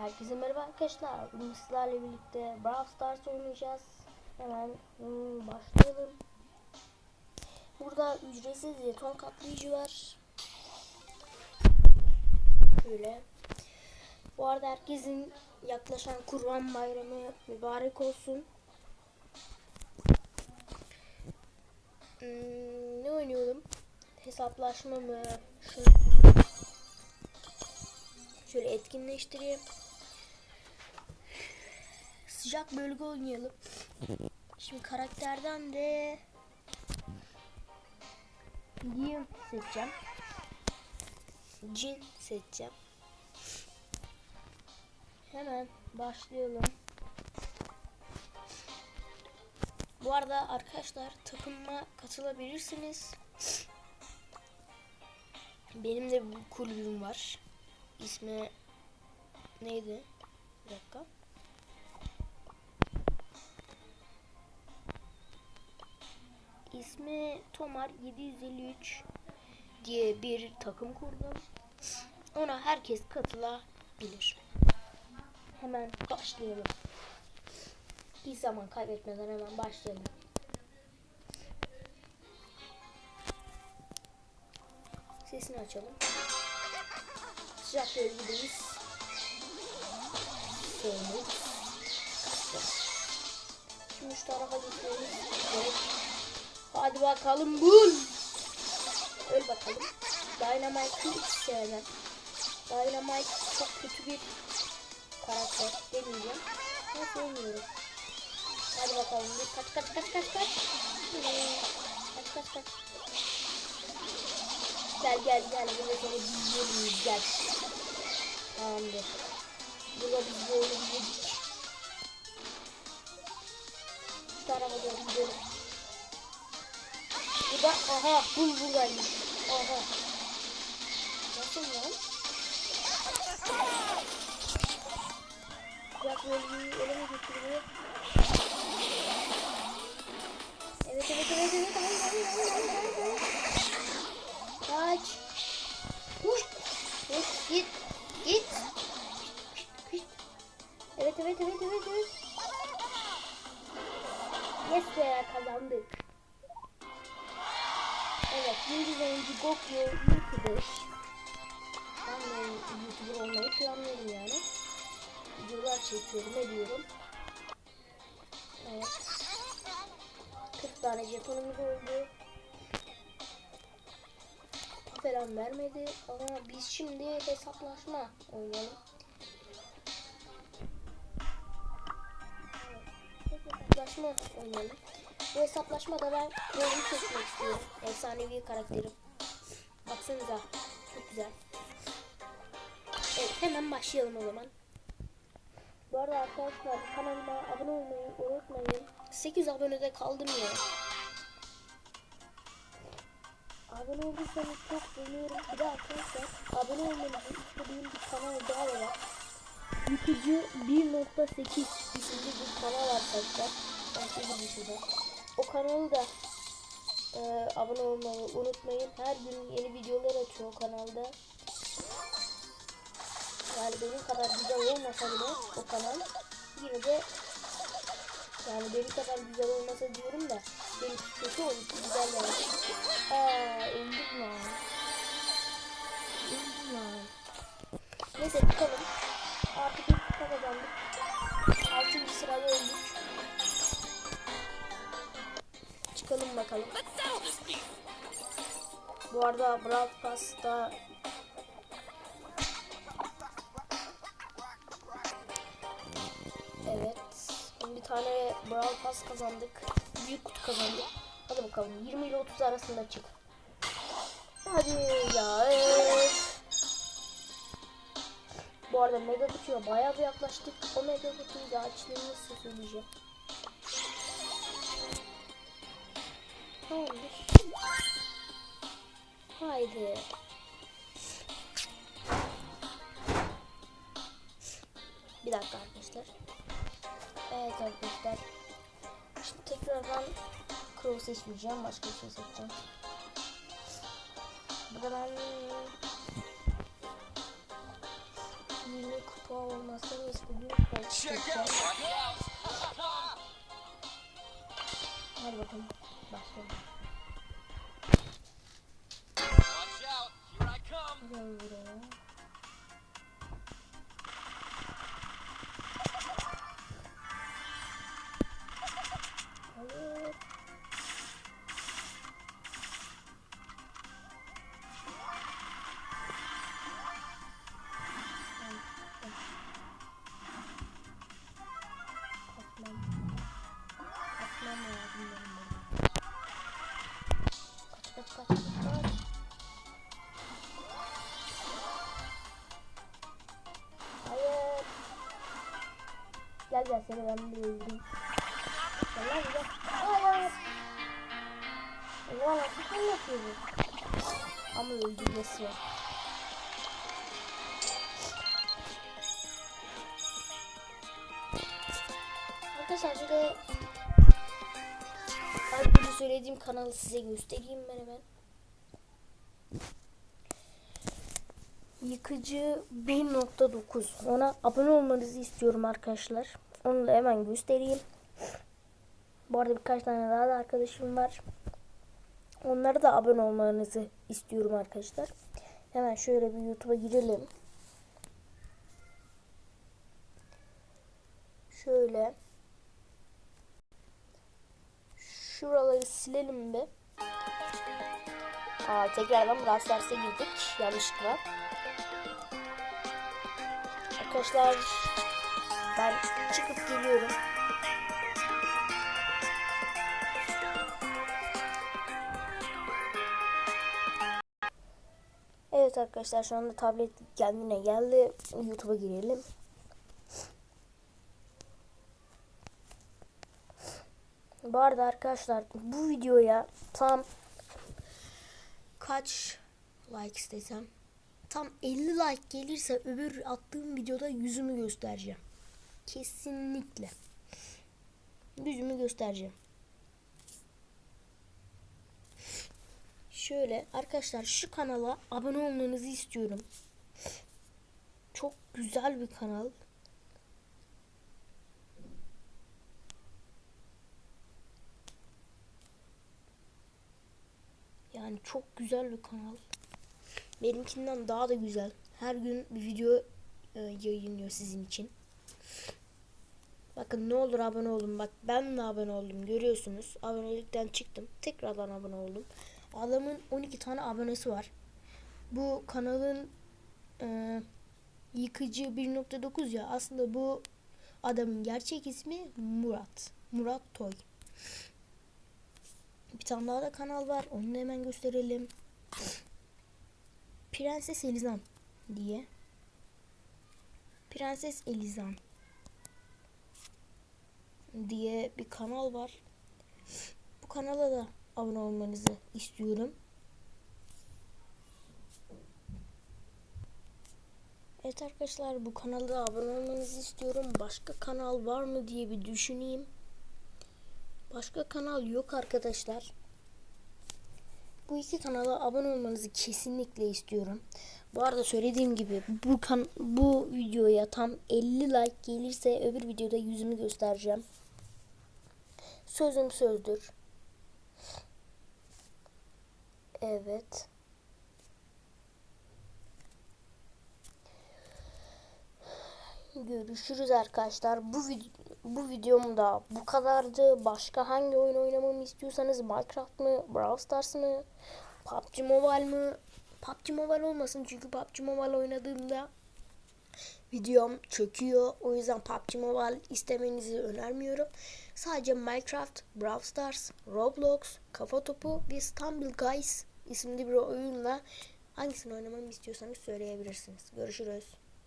Herkese merhaba arkadaşlar. Bugün sizlerle birlikte Brawl Stars oynayacağız. Hemen hmm, başlayalım. Burada ücretsiz jeton katlayıcı var. Şöyle. Bu arada herkesin yaklaşan Kurban Bayramı mübarek olsun. Hmm, ne oynuyordum? Hesaplaşma mı? Şunu Şöyle etkinleştireyim. Sıcak bölge oynayalım. Şimdi karakterden de Liam seçeceğim. Jin seçeceğim. Hemen başlayalım. Bu arada arkadaşlar takıma katılabilirsiniz. Benim de bir kulübüm var. İsmi neydi? Bir dakika. İsmi Tomar 753 diye bir takım kurdum. Ona herkes katılabilir. Hemen başlayalım. Hiç zaman kaybetmeden hemen başlayalım. Sesini açalım. Sıcak bölgedeyiz. Kastım. Şimdi şu tarafa gitmemiz gerek. Hadi bakalım bul. Öl bakalım. Dynamite'ı hiç sevmem. Dynamite çok kötü bir karakter demeyeceğim. Ama sevmiyorum. Hadi bakalım. Bir kaç kaç kaç kaç kaç. Kaç kaç kaç. Gel gel gel. Burada seni izleyelim gel. Tamamdır. Burada biz bu oyunu yedik. Şu tarafa doğru gidelim. Burada aha bul buradaymış. Aha. Nasıl lan? Bırak bölgeyi ele mi getiriyor? Evet evet evet evet. Hayır hayır hayır hayır hayır. Kaç. Koş git. Git. Git. Evet evet evet evet evet. Yes be kazandık. Evet yıldız oyuncu Gokyo YouTuber. Ben de YouTuber olmayı planlıyorum yani. Videolar çekiyorum ediyorum. Evet. 40 tane jetonumuz oldu falan vermedi ama biz şimdi hesaplaşma oynayalım. Hesaplaşma oynayalım. Bu hesaplaşmada ben rolümü seçmek istiyorum. Efsanevi karakterim. Baksanıza. Çok güzel. Evet hemen başlayalım o zaman. Bu arada arkadaşlar kanalıma abone olmayı unutmayın. 8 abonede kaldım ya. Abone olursanız çok sevinirim. Bir de arkadaşlar abone olmanızı istediğim bir kanal daha var. Yıkıcı 1.8 isimli bir kanal arkadaşlar. Ben size bir şurada. Kanalı da e, abone olmayı unutmayın. Her gün yeni videolar atıyor o kanalda. Yani benim kadar güzel olmasa bile o kanal yine de yani benim kadar güzel olmasa diyorum da benim kötü olmuş güzel yani. Aa öldüm lan. Öldüm lan. Neyse bakalım. Artık kupa kazandık. Çıkalım bakalım. Bu arada Brawl Pass'ta Evet. Bir tane Brawl Pass kazandık. Büyük kutu kazandık. Hadi bakalım 20 ile 30 arasında çık. Hadi ya. öf. Bu arada mega kutuya bayağı bir yaklaştık. O mega kutuyu da açtığımı size söyleyeceğim. Tamamdır. Haydi. Bir dakika arkadaşlar. Evet arkadaşlar. Şimdi tekrardan Crow seçmeyeceğim. Başka bir şey seçeceğim. Burada ben 20 kupa da istediğim out. seçeceğim. Hadi bakalım. Başlayalım. Watch Gel seni ben bir öldüreyim. Gel gel. Hayır. Ulan nasıl kan yapıyor bu? Ama öldürmesi var. Arkadaşlar şöyle her türlü söylediğim kanalı size göstereyim ben hemen. Yıkıcı 1.9 ona abone olmanızı istiyorum arkadaşlar. Onu da hemen göstereyim. Bu arada birkaç tane daha da arkadaşım var. Onlara da abone olmanızı istiyorum arkadaşlar. Hemen şöyle bir YouTube'a girelim. Şöyle. Şuraları silelim bir. Aa, tekrardan Brawl Stars'a girdik. Yanlışlıkla. Arkadaşlar ben çıkıp geliyorum. Evet arkadaşlar şu anda tablet kendine geldi. YouTube'a girelim. Bu arada arkadaşlar bu videoya tam kaç like istesem tam 50 like gelirse öbür attığım videoda yüzümü göstereceğim. Kesinlikle. Yüzümü göstereceğim. Şöyle arkadaşlar şu kanala abone olmanızı istiyorum. Çok güzel bir kanal. Yani çok güzel bir kanal. Benimkinden daha da güzel. Her gün bir video e, yayınlıyor sizin için. Bakın ne olur abone olun. Bak ben de abone oldum. Görüyorsunuz. Abonelikten çıktım. Tekrardan abone oldum. Adamın 12 tane abonesi var. Bu kanalın e, yıkıcı 1.9 ya. Aslında bu adamın gerçek ismi Murat. Murat Toy. Bir tane daha da kanal var. Onu da hemen gösterelim. Prenses Elizan diye. Prenses Elizan diye bir kanal var. Bu kanala da abone olmanızı istiyorum. Evet arkadaşlar bu kanala abone olmanızı istiyorum. Başka kanal var mı diye bir düşüneyim. Başka kanal yok arkadaşlar. Bu iki kanala abone olmanızı kesinlikle istiyorum. Bu arada söylediğim gibi bu kan bu videoya tam 50 like gelirse öbür videoda yüzümü göstereceğim. Sözüm sözdür. Evet. Görüşürüz arkadaşlar. Bu vid bu videom da bu kadardı. Başka hangi oyun oynamamı istiyorsanız Minecraft mı, Brawl Stars mı, PUBG Mobile mı? PUBG Mobile olmasın çünkü PUBG Mobile oynadığımda videom çöküyor. O yüzden PUBG Mobile istemenizi önermiyorum. Sadece Minecraft, Brawl Stars, Roblox, Kafa Topu ve Stumble Guys isimli bir oyunla hangisini oynamamı istiyorsanız söyleyebilirsiniz. Görüşürüz.